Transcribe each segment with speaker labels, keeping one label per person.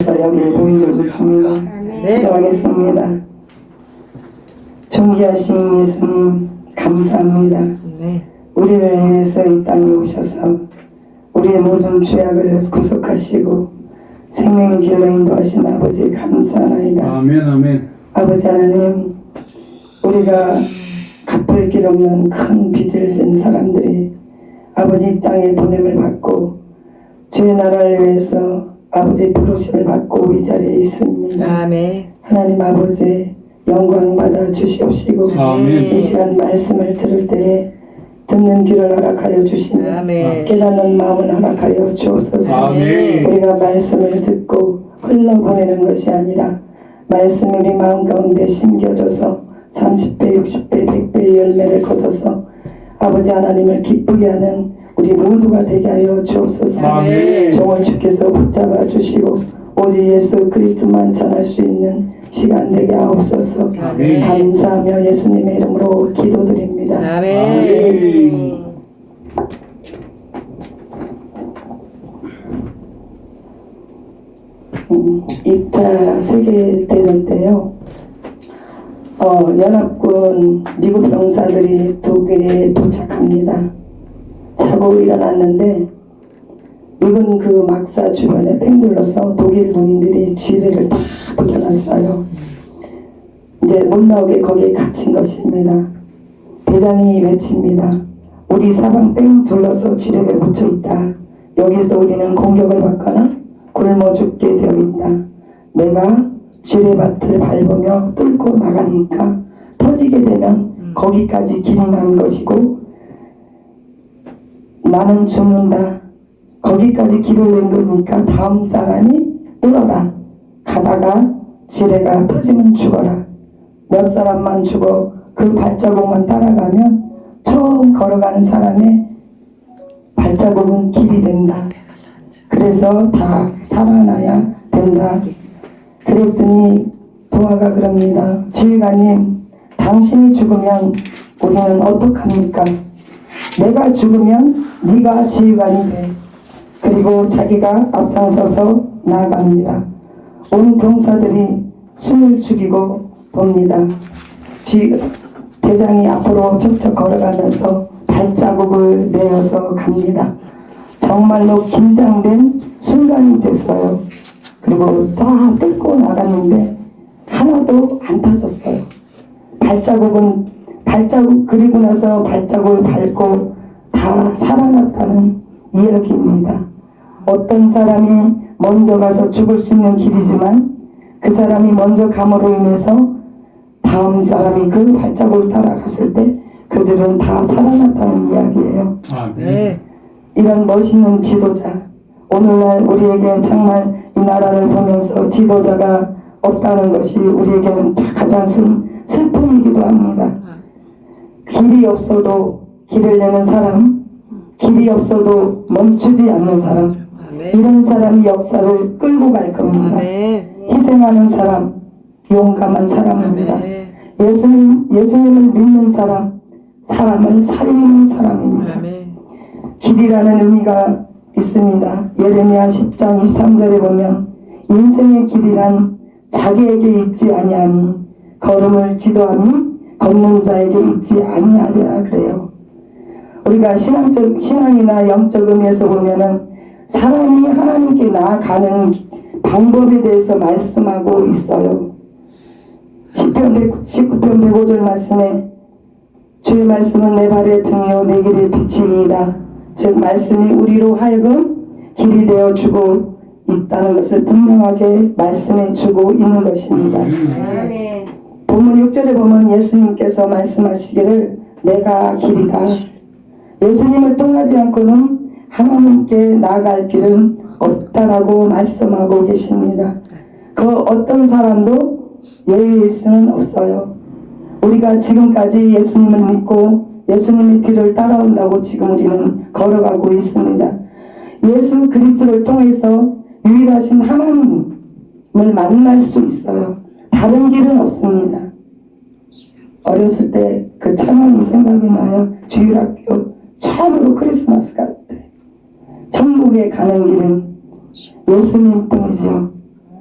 Speaker 1: 그래서 여기 보인 줄 믿습니다.
Speaker 2: 네.
Speaker 1: 기도하겠습니다. 존귀하신 예수님 감사합니다.
Speaker 2: 네.
Speaker 1: 우리를 위해서 이 땅에 오셔서 우리의 모든 죄악을 구속하시고 생명의 길로 인도하신 아버지 감사나이다.
Speaker 3: 아멘 아멘
Speaker 1: 아버지 하나님 우리가 갚을 길 없는 큰 빚을 진 사람들이 아버지 이 땅에 보냄을 받고 주의 나라를 위해서 아버지 부르심을 받고 이 자리에 있습니다.
Speaker 2: 아멘.
Speaker 1: 하나님 아버지 영광 받아 주시옵시고
Speaker 3: 아멘.
Speaker 1: 이 시간 말씀을 들을 때에 듣는 귀를 허락하여 주시며
Speaker 2: 아멘.
Speaker 1: 깨닫는 마음을 허락하여 주옵소서
Speaker 3: 아멘
Speaker 1: 우리가 말씀을 듣고 흘러보내는 것이 아니라 말씀이 우리 마음 가운데 심겨져서 30배, 60배, 100배의 열매를 거둬서 아버지 하나님을 기쁘게 하는 우리 모두가 되게 하여 주옵소서
Speaker 3: 아멘.
Speaker 1: 종을 주께서 붙잡아 주시고 오직 예수 그리스도만 전할 수 있는 시간 되게 하옵소서
Speaker 2: 아멘.
Speaker 1: 감사하며 예수님의 이름으로 기도드립니다
Speaker 2: 아멘.
Speaker 1: 음, 2차 세계대전 때요. 어, 연합군 미국 병사들이 독일에 도착합니다. 자고 일어났는데 미군 그 막사 주변에 뺑 둘러서 독일 군인들이 지뢰를 다 붙여놨어요. 이제 못 나오게 거기에 갇힌 것입니다. 대장이 외칩니다. 우리 사방 뺑 둘러서 지뢰에 묻혀 있다. 여기서 우리는 공격을 받거나 굶어 죽게 되어 있다. 내가 지뢰밭을 밟으며 뚫고 나가니까 터지게 되면 거기까지 길이 난 것이고 나는 죽는다. 거기까지 길을 낸 거니까 다음 사람이 뚫어라. 가다가 지뢰가 터지면 죽어라. 몇 사람만 죽어 그 발자국만 따라가면 처음 걸어간 사람의 발자국은 길이 된다. 그래서 다 살아나야 된다. 그랬더니 도화가 그럽니다. 지휘관님, 당신이 죽으면 우리는 어떡합니까? 내가 죽으면 네가 지휘관이 돼. 그리고 자기가 앞장서서 나아갑니다. 온 병사들이 숨을 죽이고 돕니다. 지, 대장이 앞으로 척척 걸어가면서 발자국을 내어서 갑니다. 정말로 긴장된 순간이 됐어요. 그리고 다 뚫고 나갔는데 하나도 안 터졌어요. 발자국은 발자국 그리고 나서 발자국을 밟고 다 살아났다는 이야기입니다. 어떤 사람이 먼저 가서 죽을 수 있는 길이지만 그 사람이 먼저 감으로 인해서 다음 사람이 그 발자국을 따라갔을 때 그들은 다 살아났다는 이야기예요.
Speaker 3: 아멘
Speaker 2: 네.
Speaker 1: 이런 멋있는 지도자 오늘날 우리에게 정말 이 나라를 보면서 지도자가 없다는 것이 우리에게는 가장 슬, 슬픔이기도 합니다. 길이 없어도 길을 내는 사람, 길이 없어도 멈추지 않는 사람. 이런 사람이 역사를 끌고 갈 겁니다. 희생하는 사람, 용감한 사람입니다. 예수님, 예수님을 믿는 사람, 사람을 살리는 사람입니다. 길이라는 의미가 있습니다. 예레미야 10장 23절에 보면 인생의 길이란 자기에게 있지 아니하니 걸음을 지도하니 걷는 자에게 있지 아니하리라 그래요. 우리가 신앙적 신앙이나 영적 의미에서 보면은 사람이 하나님께 나아가는 방법에 대해서 말씀하고 있어요. 10편 19편 105절 말씀에 주의 말씀은 내 발의 등이요 내 길의 빛이니이다. 즉 말씀이 우리로 하여금 길이 되어 주고 있다는 것을 분명하게 말씀해 주고 있는 것입니다. 6절에 보면 예수님께서 말씀하시기를 내가 길이다. 예수님을 떠나지 않고는 하나님께 나아갈 길은 없다라고 말씀하고 계십니다. 그 어떤 사람도 예외일 수는 없어요. 우리가 지금까지 예수님을 믿고 예수님의 뒤를 따라온다고 지금 우리는 걸어가고 있습니다. 예수 그리스도를 통해서 유일하신 하나님을 만날 수 있어요. 다른 길은 없습니다. 어렸을 때그 찬양이 생각이 나요. 주일학교 처음으로 크리스마스 갈 때. 천국에 가는 길은 예수님.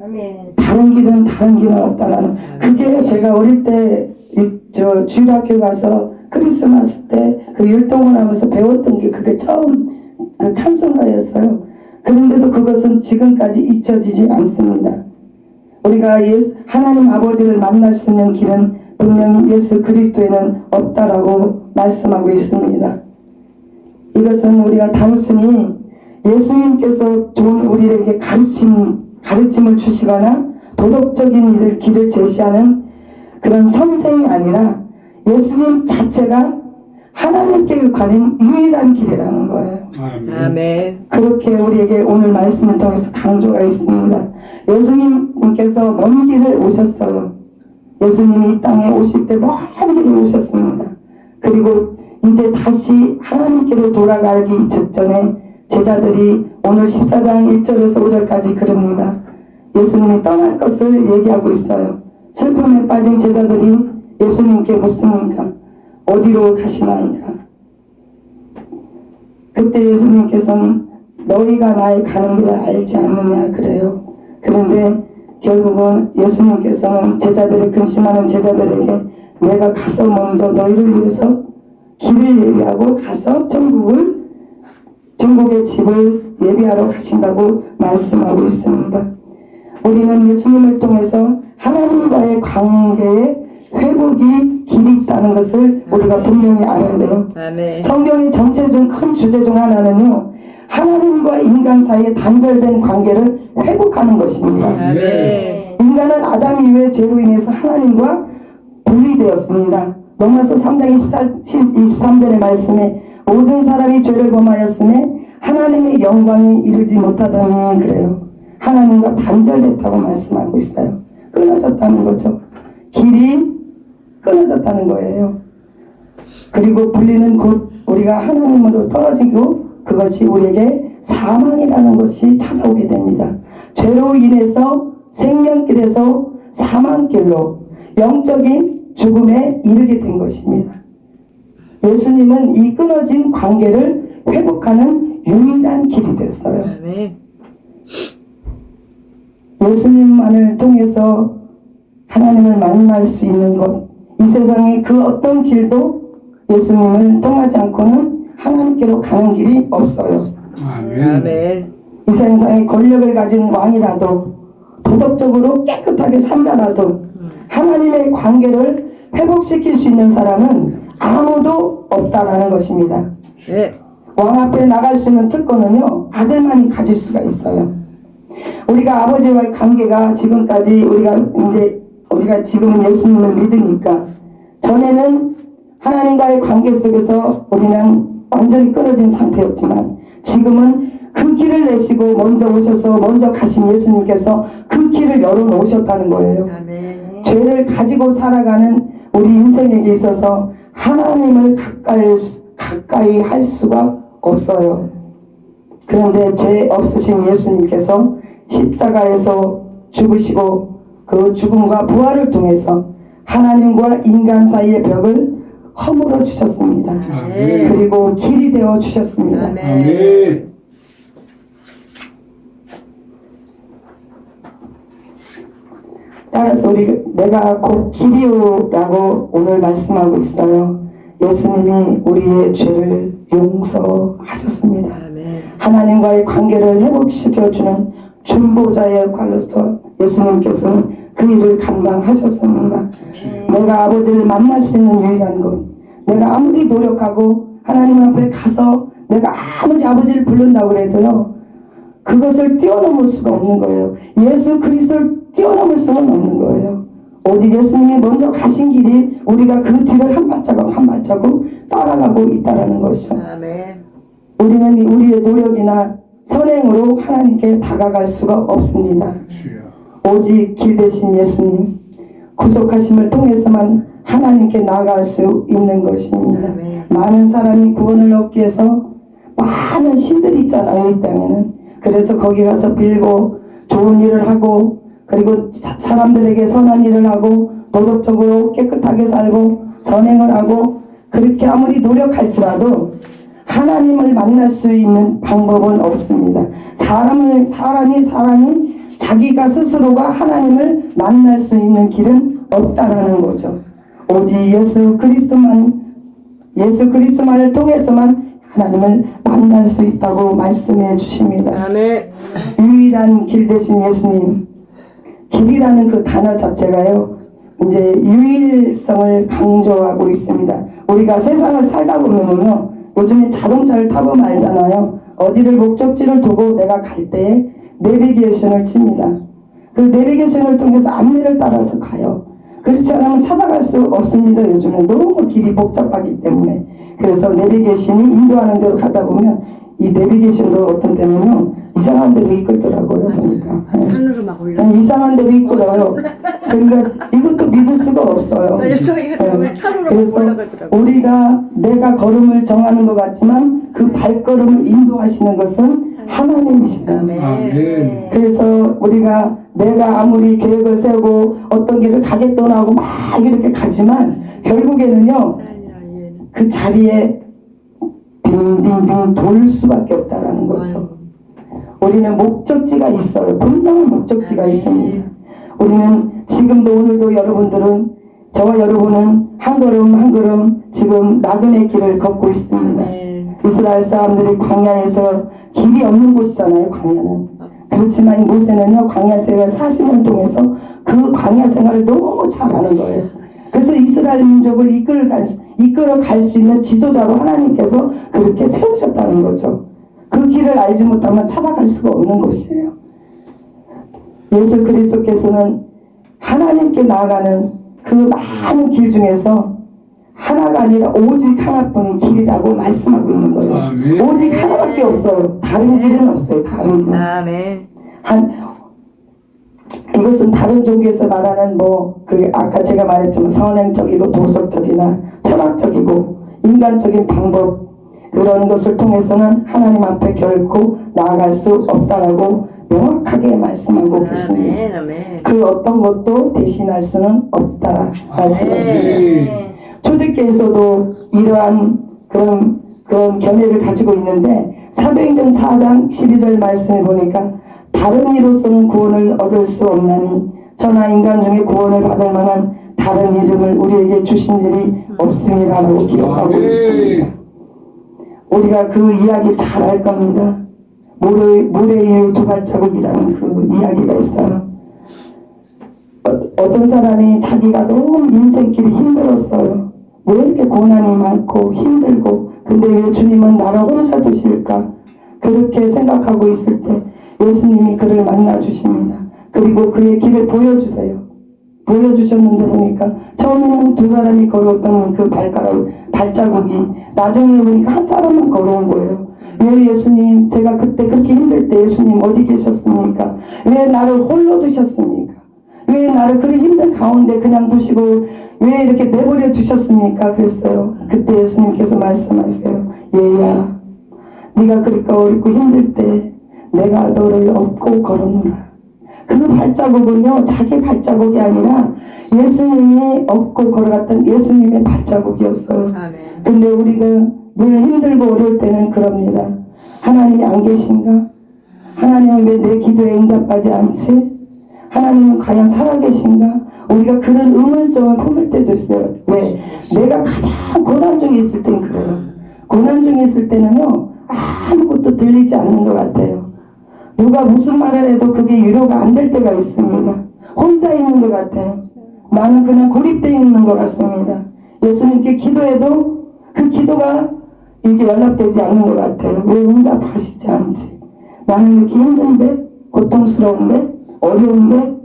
Speaker 2: 아멘.
Speaker 1: 다른 길은 다른 길은 없다라는 그게 제가 어릴 때 저 주일학교 가서 크리스마스 때 그 율동을 하면서 배웠던 게 그게 처음 그 찬송가였어요. 그런데도 그것은 지금까지 잊혀지지 않습니다. 우리가 하나님 아버지를 만날 수 있는 길은 분명히 예수 그리스도에는 없다라고 말씀하고 있습니다. 이것은 우리가 단순히 예수님께서 좋은 우리에게 가르침, 가르침을 주시거나 도덕적인 일을 길을 제시하는 그런 선생이 아니라 예수님 자체가 하나님께 가는 유일한 길이라는 거예요.
Speaker 3: 아멘.
Speaker 1: 그렇게 우리에게 오늘 말씀을 통해서 강조가 있습니다. 예수님께서 먼 길을 오셨어요. 예수님이 이 땅에 오실 때 먼 길을 오셨습니다. 그리고 이제 다시 하나님께로 돌아가기 직전에 제자들이 오늘 14장 1절에서 5절까지 그럽니다. 예수님이 떠날 것을 얘기하고 있어요. 슬픔에 빠진 제자들이 예수님께 묻습니까? 어디로 가시나이까? 그때 예수님께서는 너희가 나의 가는 길을 알지 않느냐 그래요. 그런데 결국은 예수님께서는 제자들이 근심하는 제자들에게 내가 가서 먼저 너희를 위해서 길을 예비하고 가서 천국을 천국의 집을 예비하러 가신다고 말씀하고 있습니다. 우리는 예수님을 통해서 하나님과의 관계에 회복이 길이 있다는 것을 우리가 분명히 알아야 돼요. 성경의 전체 중 큰 주제 중 하나는요. 하나님과 인간 사이의 단절된 관계를 회복하는 것입니다.
Speaker 3: 아멘.
Speaker 1: 인간은 아담 이후에 죄로 인해서 하나님과 분리되었습니다. 로마서 3장 23절의 말씀에 모든 사람이 죄를 범하였음에 하나님의 영광이 이르지 못하더니 그래요. 하나님과 단절됐다고 말씀하고 있어요. 끊어졌다는 거죠. 길이 끊어졌다는 거예요. 그리고 분리는 곧 우리가 하나님으로 떨어지고 그것이 우리에게 사망이라는 것이 찾아오게 됩니다. 죄로 인해서 생명길에서 사망길로 영적인 죽음에 이르게 된 것입니다. 예수님은 이 끊어진 관계를 회복하는 유일한 길이 됐어요. 예수님만을 통해서 하나님을 만날 수 있는 것, 이 세상의 그 어떤 길도 예수님을 통하지 않고는 하나님께로 가는 길이 없어요.
Speaker 3: 아멘.
Speaker 1: 이 세상에 권력을 가진 왕이라도 도덕적으로 깨끗하게 산자라도 하나님의 관계를 회복시킬 수 있는 사람은 아무도 없다라는 것입니다.
Speaker 3: 네.
Speaker 1: 왕 앞에 나갈 수 있는 특권은요 아들만이 가질 수가 있어요. 우리가 아버지와의 관계가 지금까지 우리가 이제 우리가 지금은 예수님을 믿으니까 전에는 하나님과의 관계 속에서 우리는 완전히 끊어진 상태였지만 지금은 그 길을 내시고 먼저 오셔서 먼저 가신 예수님께서 그 길을 열어 놓으셨다는 거예요.
Speaker 3: 아멘.
Speaker 1: 죄를 가지고 살아가는 우리 인생에게 있어서 하나님을 가까이, 가까이 할 수가 없어요. 그런데 죄 없으신 예수님께서 십자가에서 죽으시고 그 죽음과 부활을 통해서 하나님과 인간 사이의 벽을 허물어 주셨습니다.
Speaker 3: 아멘.
Speaker 1: 그리고 길이 되어 주셨습니다.
Speaker 3: 아멘.
Speaker 1: 따라서 우리 내가 곧 길이요라고 오늘 말씀하고 있어요. 예수님이 우리의 죄를 용서하셨습니다.
Speaker 3: 아멘.
Speaker 1: 하나님과의 관계를 회복시켜주는 중보자의 역할로서 예수님께서는 그 일을 감당하셨습니다. 내가 아버지를 만날 수 있는 유일한 곳. 내가 아무리 노력하고 하나님 앞에 가서 내가 아무리 아버지를 부른다고 그래도요. 그것을 뛰어넘을 수가 없는 거예요. 예수 그리스도를 뛰어넘을 수는 없는 거예요. 오직 예수님이 먼저 가신 길이 우리가 그 뒤를 한 발자국 한 발자국 따라가고 있다라는 것이죠.
Speaker 3: 아멘.
Speaker 1: 우리는 이 우리의 노력이나 선행으로 하나님께 다가갈 수가 없습니다. 오직 길 대신 예수님 구속하심을 통해서만 하나님께 나아갈 수 있는 것입니다.
Speaker 3: 아멘.
Speaker 1: 많은 사람이 구원을 얻기 위해서 많은 신들이 있잖아요 이 땅에는 그래서 거기 가서 빌고 좋은 일을 하고 그리고 사- 사람들에게 선한 일을 하고 도덕적으로 깨끗하게 살고 선행을 하고 그렇게 아무리 노력할지라도 하나님을 만날 수 있는 방법은 없습니다. 사람을 사람이 사람이 자기가 스스로가 하나님을 만날 수 있는 길은 없다라는 거죠. 오직 예수 그리스도만 예수 그리스도만을 통해서만 하나님을 만날 수 있다고 말씀해 주십니다.
Speaker 2: 아멘.
Speaker 1: 유일한 길 대신 예수님. 길이라는 그 단어 자체가요. 이제 유일성을 강조하고 있습니다. 우리가 세상을 살다 보면은요. 요즘에 자동차를 타보면 알잖아요. 어디를 목적지를 두고 내가 갈 때에 내비게이션을 칩니다. 그 내비게이션을 통해서 안내를 따라서 가요. 그렇지 않으면 찾아갈 수 없습니다. 요즘에 너무 길이 복잡하기 때문에. 그래서 내비게이션이 인도하는 대로 가다 보면 이 내비게이션도 어떤 때는요 이상한 데로 이끌더라고요. 예.
Speaker 2: 산으로 막 올라.
Speaker 1: 네, 이상한 데로 이끌어요. 그러니까 이것도 믿을 수가 없어요.
Speaker 2: 나 저기
Speaker 1: 네. 그래서
Speaker 2: 올라가더라고.
Speaker 1: 우리가 내가 걸음을 정하는 것 같지만 그 발걸음을 인도하시는 것은 하나님이시다.
Speaker 3: 아멘.
Speaker 1: 그래서 우리가 내가 아무리 계획을 세우고 어떤 길을 가겠다고 하고 막 이렇게 가지만 결국에는요 그 자리에 빙빙빙 돌 수밖에 없다라는 거죠. 우리는 목적지가 있어요. 분명한 목적지가 있습니다. 우리는 지금도 오늘도 여러분들은 저와 여러분은 한 걸음 한 걸음 지금 나그네 길을 걷고 있습니다. 이스라엘 사람들이 광야에서 길이 없는 곳이잖아요. 광야는. 그렇지만 모세는요 광야 생활 40년 동해서 그 광야 생활을 너무 잘하는 거예요. 그래서 이스라엘 민족을 이끌어 갈, 수- 이끌어 갈 수 있는 지도자로 하나님께서 그렇게 세우셨다는 거죠. 그 길을 알지 못하면 찾아갈 수가 없는 곳이에요. 예수 그리스도께서는 하나님께 나아가는 그 많은 길 중에서 하나가 아니라 오직 하나뿐인 길이라고 말씀하고 있는 거예요.
Speaker 3: 아멘.
Speaker 1: 오직 하나밖에 없어요. 다른 길은 없어요. 다른 길은.
Speaker 2: 아멘.
Speaker 1: 한 이것은 다른 종교에서 말하는 뭐 그 아까 제가 말했지만 선행적이고 도덕적이나 철학적이고 인간적인 방법 그런 것을 통해서는 하나님 앞에 결코 나아갈 수 없다라고 명확하게 말씀하고 계십니다.
Speaker 2: 아멘. 아멘.
Speaker 1: 그 어떤 것도 대신할 수는 없다 말씀하십니다.
Speaker 3: 아멘.
Speaker 1: 초대교회에서도 이러한 그런 그런 견해를 가지고 있는데 사도행전 4장 12절 말씀에 보니까 다른 이로서는 구원을 얻을 수 없나니 저나 인간 중에 구원을 받을 만한 다른 이름을 우리에게 주신 일이 없음이라고 기록하고 있습니다. 우리가 그 이야기 잘 알 겁니다. 모래, 모래 위의 두 발자국이라는 그 이야기가 있어요. 어, 어떤 사람이 자기가 너무 인생길이 힘들었어요. 왜 이렇게 고난이 많고 힘들고 근데 왜 주님은 나를 혼자 두실까? 그렇게 생각하고 있을 때 예수님이 그를 만나 주십니다. 그리고 그의 길을 보여주세요. 보여주셨는데 보니까 처음에는 두 사람이 걸어왔던 그 발가락 발자국이 나중에 보니까 한 사람만 걸어온 거예요. 왜 예수님 제가 그때 그렇게 힘들 때 예수님 어디 계셨습니까? 왜 나를 홀로 두셨습니까? 왜 나를 그리 힘든 가운데 그냥 두시고 왜 이렇게 내버려 두셨습니까? 그랬어요. 그때 예수님께서 말씀하세요. 얘야, 네가 그러니까 어렵고 힘들 때 내가 너를 업고 걸어놓으라. 그 발자국은요 자기 발자국이 아니라 예수님이 업고 걸어갔던 예수님의 발자국이었어요.
Speaker 2: 아멘.
Speaker 1: 근데 우리가 늘 힘들고 어려울 때는 그럽니다. 하나님이 안 계신가? 하나님은 왜 내 기도에 응답하지 않지? 하나님은 과연 살아계신가? 우리가 그런 의문점을 품을 때도 있어요. 왜? 내가 가장 고난 중에 있을 땐 그래요. 고난 중에 있을 때는요, 아무것도 들리지 않는 것 같아요. 누가 무슨 말을 해도 그게 위로가 안 될 때가 있습니다. 혼자 있는 것 같아요. 나는 그냥 고립되어 있는 것 같습니다. 예수님께 기도해도 그 기도가 이게 연락되지 않는 것 같아요. 왜 응답하시지 않지? 나는 이렇게 힘든데, 고통스러운데, 어려운데,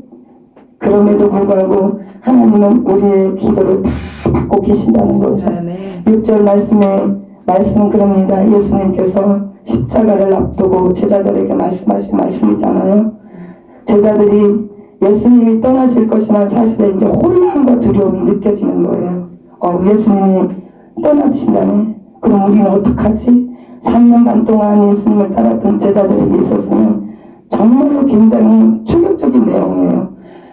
Speaker 1: 그럼에도 불구하고 하나님은 우리의 기도를 다 받고 계신다는 거죠.
Speaker 2: 아멘.
Speaker 1: 6절 말씀에 말씀은 그럽니다. 예수님께서 십자가를 앞두고 제자들에게 말씀하신 말씀이잖아요. 제자들이 예수님이 떠나실 것이라는 사실에 이제 혼란과 두려움이 느껴지는 거예요. 어, 예수님이 떠나신다네. 그럼 우리는 어떡하지? 3년 반 동안 예수님을 따랐던 제자들에게 있어서는 정말로 굉장히 충격적인 내용이에요.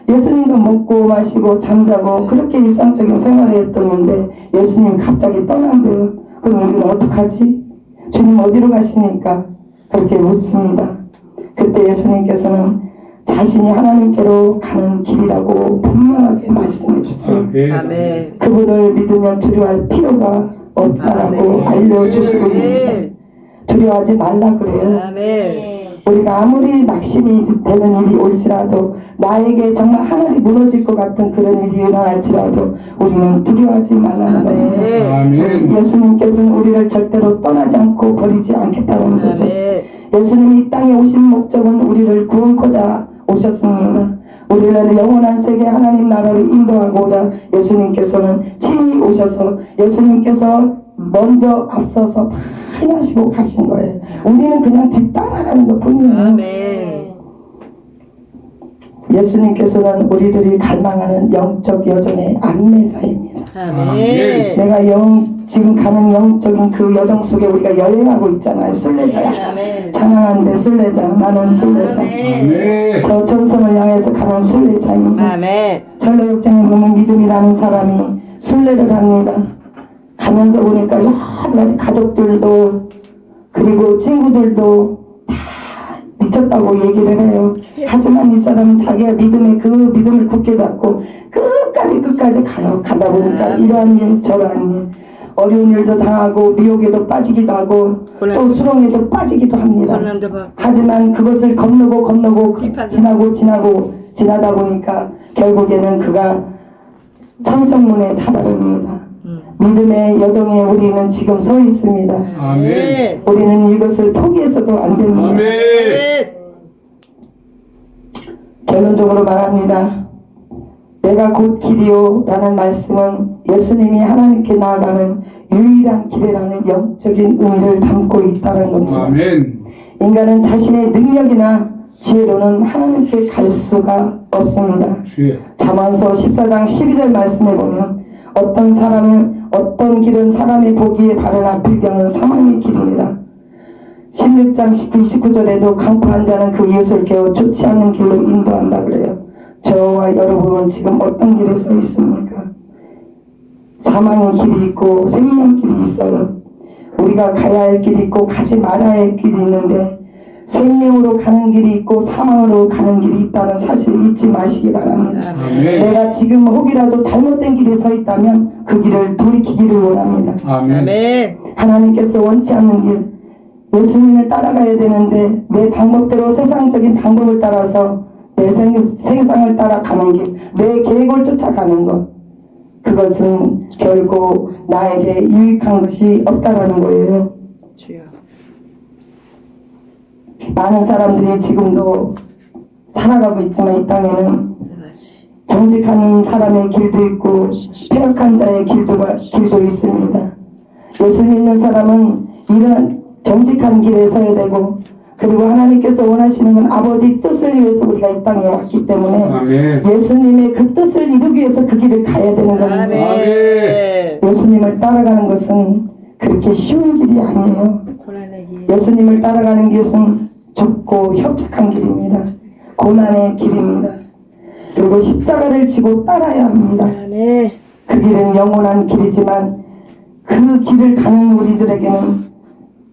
Speaker 1: 예수님도 먹고 마시고 잠자고 그렇게 일상적인 생활을 했었는데 예수님이 갑자기 떠난대요. 그럼 우리는 어떡하지? 주님 어디로 가시니까 그렇게 묻습니다. 그때 예수님께서는 자신이 하나님께로 가는 길이라고 분명하게 말씀해 주세요.
Speaker 3: 아멘.
Speaker 2: 아멘.
Speaker 1: 그분을 믿으면 두려워할 필요가 없다라고
Speaker 2: 아멘.
Speaker 1: 알려주시고 있습니다.
Speaker 2: 네.
Speaker 1: 두려워하지 말라 그래요.
Speaker 2: 아멘.
Speaker 1: 우리가 아무리 낙심이 되는 일이 올지라도 나에게 정말 하늘이 무너질 것 같은 그런 일이 일어날지라도 우리는 두려워하지 말라는.
Speaker 2: 아멘.
Speaker 1: 예수님께서는 우리를 절대로 떠나지 않고 버리지 않겠다는 거죠. 예수님이 이 땅에 오신 목적은 우리를 구원코자 오셨습니다. 우리를 영원한 세계 하나님 나라로 인도하고자 예수님께서는 친히 오셔서 예수님께서 먼저 앞서서 다 하시고 가신 거예요. 우리는 그냥 뒤따라가는 것 뿐이에요.
Speaker 2: 아멘.
Speaker 1: 예수님께서는 우리들이 갈망하는 영적 여정의 안내자입니다.
Speaker 2: 아멘.
Speaker 1: 내가 영 지금 가는 영적인 그 여정 속에 우리가 여행하고 있잖아요. 순례자야. 찬양하는데 순례자. 나는 순례자.
Speaker 3: 아멘.
Speaker 1: 저 전성을 향해서 가는 순례자입니다.
Speaker 2: 아멘.
Speaker 1: 전례역장에 보면 믿음이라는 사람이 순례를 합니다. 가면서 보니까 여러 가지 가족들도 그리고 친구들도 다 미쳤다고 얘기를 해요. 하지만 이 사람은 자기가 믿음에 그 믿음을 굳게 잡고 끝까지 끝까지 가요. 가다 보니까 이러한 일 저러한 일 어려운 일도 당하고 미혹에도 빠지기도 하고 또 수렁에도 빠지기도 합니다. 하지만 그것을 건너고 건너고 그-. 지나고 지나고 지나다 보니까 결국에는 그가 천성문에 다다릅니다.
Speaker 2: 음.
Speaker 1: 믿음의 여정에 우리는 지금 서 있습니다.
Speaker 3: 아멘.
Speaker 1: 우리는 이것을 포기해서도 안 됩니다.
Speaker 3: 아멘.
Speaker 1: 결론적으로 말합니다. 내가 곧 길이요 라는 말씀은 예수님이 하나님께 나아가는 유일한 길이라는 영적인 의미를 담고 있다는 겁니다.
Speaker 3: 아멘.
Speaker 1: 인간은 자신의 능력이나 지혜로는 하나님께 갈 수가 없습니다. 잠언서 14장 12절 말씀에 보면 어떤 사람은 어떤 길은 사람의 보기에 바르나 빌경은 사망의 길이니라. 16장 19, 29절에도 강포한 자는 그 이웃을 깨워 좋지 않는 길로 인도한다 그래요. 저와 여러분은 지금 어떤 길에 서 있습니까? 사망의 길이 있고 생명 길이 있어요. 우리가 가야 할 길이 있고 가지 말아야 할 길이 있는데 생명으로 가는 길이 있고 사망으로 가는 길이 있다는 사실을 잊지 마시기 바랍니다.
Speaker 3: 아멘.
Speaker 1: 내가 지금 혹이라도 잘못된 길에 서 있다면 그 길을 돌이키기를 원합니다.
Speaker 3: 아멘.
Speaker 1: 하나님께서 원치 않는 길, 예수님을 따라가야 되는데 내 방법대로 세상적인 방법을 따라서 내 생, 세상을 따라가는 길, 내 계획을 쫓아가는 것, 그것은 결국 나에게 유익한 것이 없다라는 거예요.
Speaker 2: 주여.
Speaker 1: 많은 사람들이 지금도 살아가고 있지만 이 땅에는. 정직한 사람의 길도 있고 폐역한 자의 길도, 길도 있습니다. 예수 믿는 사람은 이런 정직한 길에 서야 되고 그리고 하나님께서 원하시는 건 아버지 뜻을 위해서 우리가 이 땅에 왔기 때문에
Speaker 3: 아멘.
Speaker 1: 예수님의 그 뜻을 이루기 위해서 그 길을 가야 되는 겁니다.
Speaker 2: 아멘.
Speaker 1: 예수님을 따라가는 것은 그렇게 쉬운 길이 아니에요. 예수님을 따라가는 것은 좁고 협착한 길입니다. 고난의 길입니다. 그리고 십자가를 지고 따라야 합니다.
Speaker 2: 아멘.
Speaker 1: 그 길은 영원한 길이지만 그 길을 가는 우리들에게는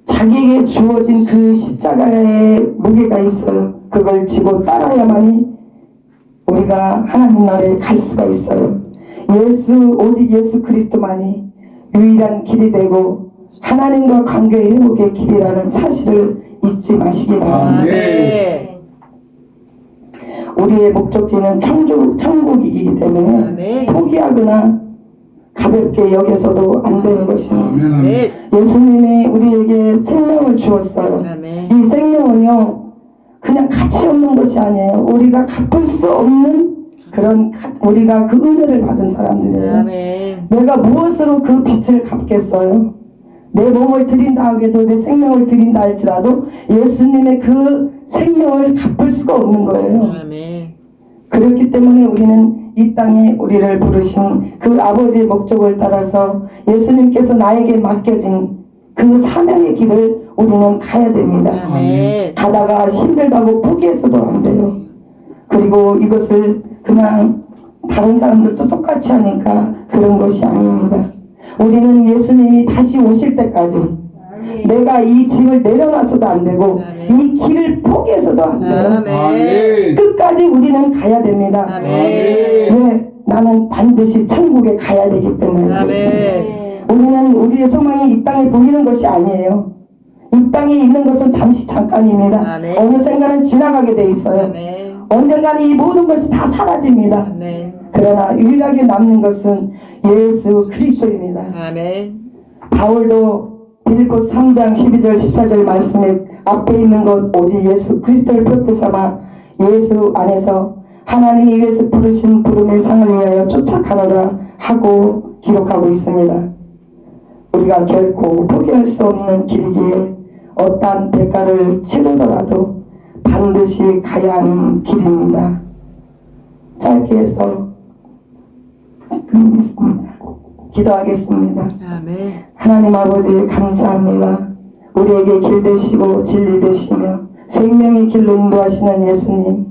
Speaker 1: 자기에게 주어진 그 십자가의 무게가 있어요. 그걸 지고 따라야만이 우리가 하나님 나라에 갈 수가 있어요. 예수 오직 예수 그리스도만이 유일한 길이 되고 하나님과 관계 회복의 길이라는 사실을 잊지 마시기 바랍니다.
Speaker 2: 아멘.
Speaker 1: 우리의 목적지는 천국, 천국이기 때문에
Speaker 2: 아멘.
Speaker 1: 포기하거나 가볍게 여겨서도 안 되는 것입니다.
Speaker 3: 아멘. 아멘.
Speaker 2: 아멘.
Speaker 1: 예수님이 우리에게 생명을 주었어요.
Speaker 2: 아멘.
Speaker 1: 이 생명은요, 그냥 가치 없는 것이 아니에요. 우리가 갚을 수 없는 그런 가- 우리가 그 은혜를 받은 사람들이에요.
Speaker 2: 아멘.
Speaker 1: 내가 무엇으로 그 빛을 갚겠어요? 내 몸을 드린다 하게도 내 생명을 드린다 할지라도 예수님의 그 생명을 갚을 수가 없는 거예요. 그렇기 때문에 우리는 이 땅에 우리를 부르신 그 아버지의 목적을 따라서 예수님께서 나에게 맡겨진 그 사명의 길을 우리는 가야 됩니다.
Speaker 2: 아멘.
Speaker 1: 가다가 힘들다고 포기해서도 안 돼요. 그리고 이것을 그냥 다른 사람들도 똑같이 하니까 그런 것이 아닙니다. 우리는 예수님이 다시 오실 때까지 내가 이 짐을 내려놔서도 안 되고
Speaker 2: 아멘.
Speaker 1: 이 길을 포기해서도 안 돼요.
Speaker 2: 아멘.
Speaker 1: 끝까지 우리는 가야 됩니다.
Speaker 2: 아멘.
Speaker 1: 왜? 나는 반드시 천국에 가야 되기 때문에.
Speaker 2: 아멘.
Speaker 1: 우리는 우리의 소망이 이 땅에 보이는 것이 아니에요. 이 땅에 있는 것은 잠시 잠깐입니다.
Speaker 2: 아멘.
Speaker 1: 어느샌가는 지나가게 돼 있어요.
Speaker 2: 아멘.
Speaker 1: 언젠가는 이 모든 것이 다 사라집니다.
Speaker 2: 아멘.
Speaker 1: 그러나 유일하게 남는 것은 예수 그리스도입니다.
Speaker 2: 아멘.
Speaker 1: 바울도 빌립보 3장 12절 14절 말씀에 앞에 있는 것 오직 예수 그리스도를 표태 삼아 예수 안에서 하나님이 위해서 부르신 부름의 상을 위하여 쫓아가노라 하고 기록하고 있습니다. 우리가 결코 포기할 수 없는 길이기에 어떠한 대가를 치르더라도 반드시 가야 하는 길입니다. 짧게 해서 끝내겠습니다. 기도하겠습니다.
Speaker 2: 아멘.
Speaker 1: 하나님 아버지 감사합니다. 우리에게 길 되시고 진리 되시며 생명의 길로 인도하시는 예수님.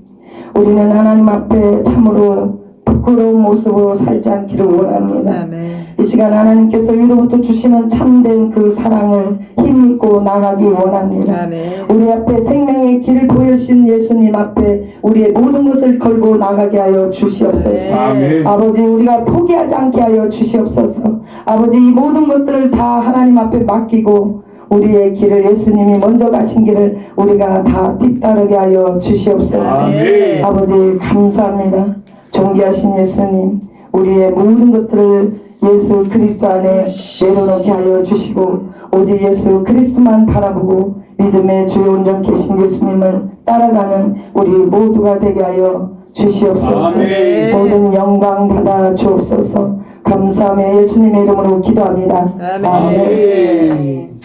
Speaker 1: 우리는 하나님 앞에 참으로 부끄러운 모습으로 살지 않기를 원합니다.
Speaker 2: 아멘.
Speaker 1: 이 시간 하나님께서 위로부터 주시는 참된 그 사랑을 힘입고 나가기 원합니다.
Speaker 2: 아멘.
Speaker 1: 우리 앞에 생명의 길을 보여주신 예수님 앞에 우리의 모든 것을 걸고 나가게 하여 주시옵소서.
Speaker 3: 아멘.
Speaker 1: 아버지 우리가 포기하지 않게 하여 주시옵소서. 아버지 이 모든 것들을 다 하나님 앞에 맡기고 우리의 길을 예수님이 먼저 가신 길을 우리가 다 뒤따르게 하여 주시옵소서.
Speaker 3: 아멘.
Speaker 1: 아버지 감사합니다. 존귀하신 예수님 우리의 모든 것들을 예수 그리스도 안에 내려놓게 하여 주시고 오직 예수 그리스도만 바라보고 믿음의 주요 온전케신 예수님을 따라가는 우리 모두가 되게 하여 주시옵소서.
Speaker 3: 아멘.
Speaker 1: 모든 영광 받아 주옵소서. 감사하며 예수님의 이름으로 기도합니다.
Speaker 2: 아멘.
Speaker 3: 아멘.